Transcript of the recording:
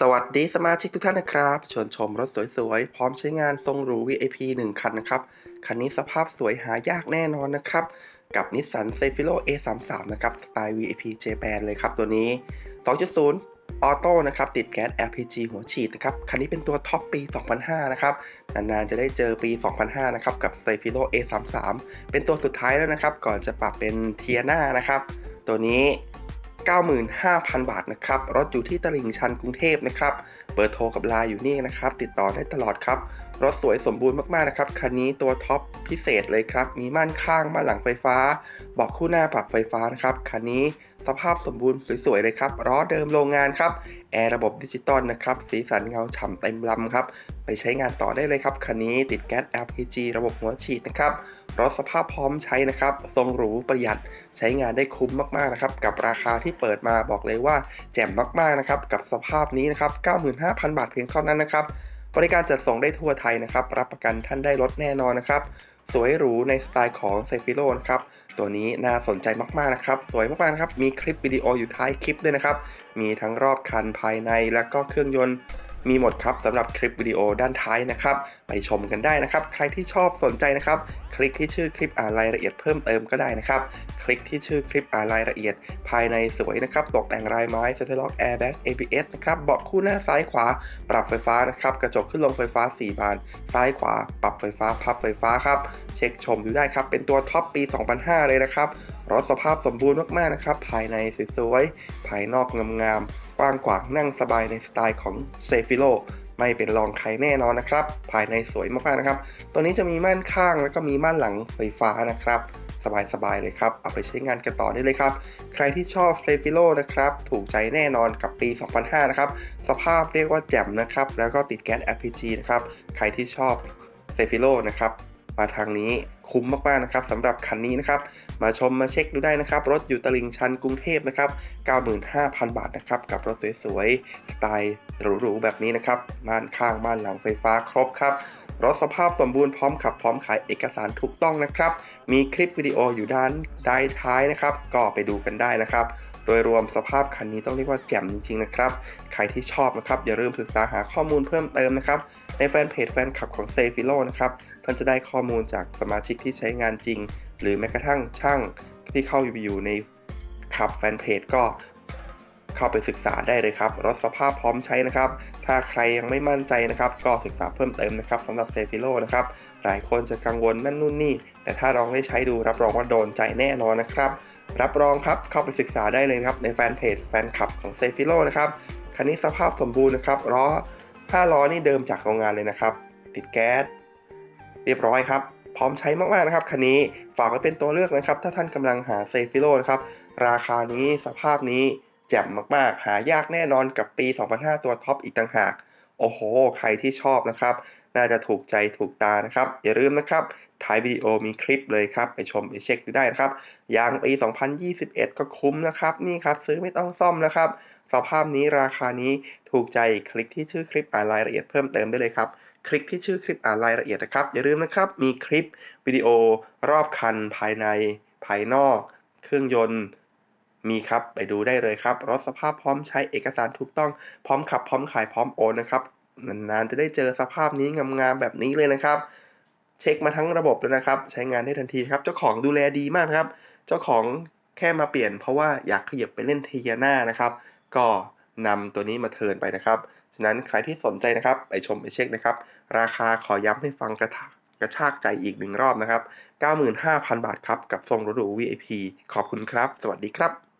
สวัสดีสมาชิกทุกท่านนะครับชวนชมรถสวยๆ พร้อมใช้งานทรงหรู VIP 1 คันนะครับ คันนี้สภาพสวยหายากแน่นอนนะครับ กับนิสสันเซฟิโล A33 นะครับ สไตล์ VIP Japan เลยครับตัวนี้ 2.0ออโต้นะครับติดแก๊ส LPG หัวฉีดนะครับคันนี้เป็นตัวท็อปปี 2005 นะครับนานๆจะได้เจอปี 2005 นะครับกับเซฟิโล A33 เป็นตัวสุดท้ายแล้วนะครับ ก่อนจะปรับเป็นเทียนานะครับ ตัวนี้ 95,000 บาทนะครับ รถอยู่ที่ตลิ่งชันกรุงเทพนะครับ เบอร์โทรกับไลน์อยู่นี่นะครับ ติดต่อได้ตลอดครับ รถสวยสมบูรณ์มากๆนะครับ คันนี้ตัวท็อปพิเศษเลยครับ มีม่านข้างม่านหลังไฟฟ้า บอกคู่หน้าปรับไฟฟ้านะครับ คันนี้ สภาพสมบูรณ์สวยๆเลยครับล้อเดิมโรงงานครับแอร์ระบบดิจิตอลนะครับสีสันเงาฉ่ำเต็มลำครับไปใช้งานต่อได้เลยครับคันนี้ติดแก๊ส LPG ระบบหัวฉีดนะครับรถสภาพพร้อมใช้นะครับทรงหรูประหยัดใช้งานได้คุ้มมากๆนะครับกับราคาที่เปิดมาบอกเลยว่าแจ่มมากๆนะครับกับสภาพนี้นะครับ 95,000 บาทเพียงเท่านั้นนะครับบริการจัดส่งได้ทั่วไทยนะครับ รับประกันท่านได้รถแน่นอนนะครับ สวยหรูในสไตล์ของเซฟิโลนะครับ ตัวนี้น่าสนใจมากๆนะครับ สวยมากๆนะครับ มีคลิปวิดีโออยู่ท้ายคลิปด้วยนะครับ มีทั้งรอบคันภายในและก็เครื่องยนต์ มีหมดครับสำหรับคลิปวิดีโอด้านท้ายนะครับ ไปชมกันได้นะครับ ใครที่ชอบสนใจนะครับ คลิกที่ชื่อคลิปอ่านรายละเอียดเพิ่มเติมก็ได้นะครับ คลิกที่ชื่อคลิปอ่านรายละเอียด ภายในสวยนะครับ ตกแต่งลายไม้ s ซ t ล็อกแอร์แบ็ก ABS นะครับ เบาะคู่หน้าซ้ายขวา ปรับไฟฟ้านะครับ กระจกขึ้นลงไฟฟ้า 4 บาน ซ้ายขวา ปรับไฟฟ้า พับไฟฟ้าครับ เช็คชมดูได้ครับ เป็นตัวท็อปปี 2005 เลยนะครับ รถสภาพสมบูรณ์มากๆนะครับ ภายในสวยๆ ภายนอกงามๆ ว้างขวางนั่งสบายในสไตล์ของเซฟิโลไม่เป็นรองใครแน่นอนนะครับ ภายในสวยมากๆนะครับ ตัวนี้จะมีม่านข้างแล้วก็มีม่านหลังไฟฟ้านะครับ สบายๆเลยครับ เอาไปใช้งานกันต่อได้เลยครับ ใครที่ชอบเซฟิโลนะครับ ถูกใจแน่นอนกับปี 2005 นะครับ สภาพเรียกว่าแจ่มนะครับ แล้วก็ติดแก๊ส LPG นะครับ ใครที่ชอบเซฟิโลนะครับ มาทางนี้คุ้มมากๆนะครับสำหรับคันนี้นะครับ มาชมมาเช็คดูได้นะครับ รถอยู่ตลิ่งชันกรุงเทพนะครับ 95,000 บาทนะครับ กับรถสวยๆ สไตล์หรูๆ แบบนี้นะครับม่านข้างม่านหลังไฟฟ้าครบครับรถสภาพสมบูรณ์พร้อมขับพร้อมขายเอกสารถูกต้องนะครับ มีคลิปวิดีโออยู่ด้านด้านท้ายนะครับ ก็ไปดูกันได้นะครับ โดยรวมสภาพคันนี้ต้องเรียกว่าแจ่มจริงๆนะครับ ใครที่ชอบนะครับ อย่าลืมศึกษาหาข้อมูลเพิ่มเติมนะครับ ในแฟนเพจแฟนคลับของเซฟิโลนะครับ ท่านจะได้ข้อมูลจากสมาชิกที่ใช้งานจริง หรือแม้กระทั่งช่างที่เข้าอยู่ในขับแฟนเพจก็เข้าไปศึกษาได้เลยครับ รถสภาพพร้อมใช้นะครับ ถ้าใครยังไม่มั่นใจนะครับ ก็ศึกษาเพิ่มเติมนะครับสำหรับเซฟิโลนะครับ หลายคนจะกังวลนั่นนู่นนี่ แต่ถ้าลองได้ใช้ดูรับรองว่าโดนใจแน่นอนนะครับ รับรองครับเข้าไปศึกษาได้เลยครับในแฟนเพจแฟนคลับของเซฟิโลนะครับคันนี้สภาพสมบูรณ์นะครับล้อ5ล้อนี่เดิมจากโรงงานเลยนะครับ ติดแก๊สเรียบร้อยครับ พร้อมใช้มากๆนะครับคันนี้ฝากไว้เป็นตัวเลือกนะครับ ถ้าท่านกำลังหาเซฟิโลนะครับราคานี้สภาพนี้แจ่มมากๆ หายากแน่นอนกับปี 2005 ตัวท็อปอีกต่างหาก โอ้โห ใครที่ชอบนะครับ น่าจะถูกใจถูกตานะครับ อย่าลืมนะครับท้ายวิดีโอมีคลิปเลยครับ ไปชมไปเช็คดูได้นะครับยางปี 2021 ก็คุ้มนะครับ นี่ครับซื้อไม่ต้องซ่อมนะครับ สภาพนี้ราคานี้ถูกใจคลิกที่ชื่อคลิปอ่านรายละเอียดเพิ่มเติมได้เลยครับ คลิกที่ชื่อคลิปอ่านรายละเอียดนะครับ อย่าลืมนะครับ มีคลิปวิดีโอรอบคันภายใน ภายนอก เครื่องยนต์มีครับ ไปดูได้เลยครับ รถสภาพพร้อมใช้เอกสารถูกต้อง พร้อมขับ พร้อมขาย พร้อมโอนนะครับ นานๆจะได้เจอสภาพนี้งามๆแบบนี้เลยนะครับ เช็คมาทั้งระบบแล้วนะครับ ใช้งานได้ทันทีครับ เจ้าของดูแลดีมากครับ เจ้าของแค่มาเปลี่ยน เพราะว่าอยากขยับไปเล่นเทียนานะครับ ก็นำตัวนี้มาเทิร์นไปนะครับ ฉะนั้นใครที่สนใจนะครับ ไปชมไปเช็คนะครับ ราคาขอย้ำให้ฟังกระทะกระชากใจอีกหนึ่งรอบนะครับ 95,000 บาทครับ กับทรงหรู VIP ขอบคุณครับ สวัสดีครับ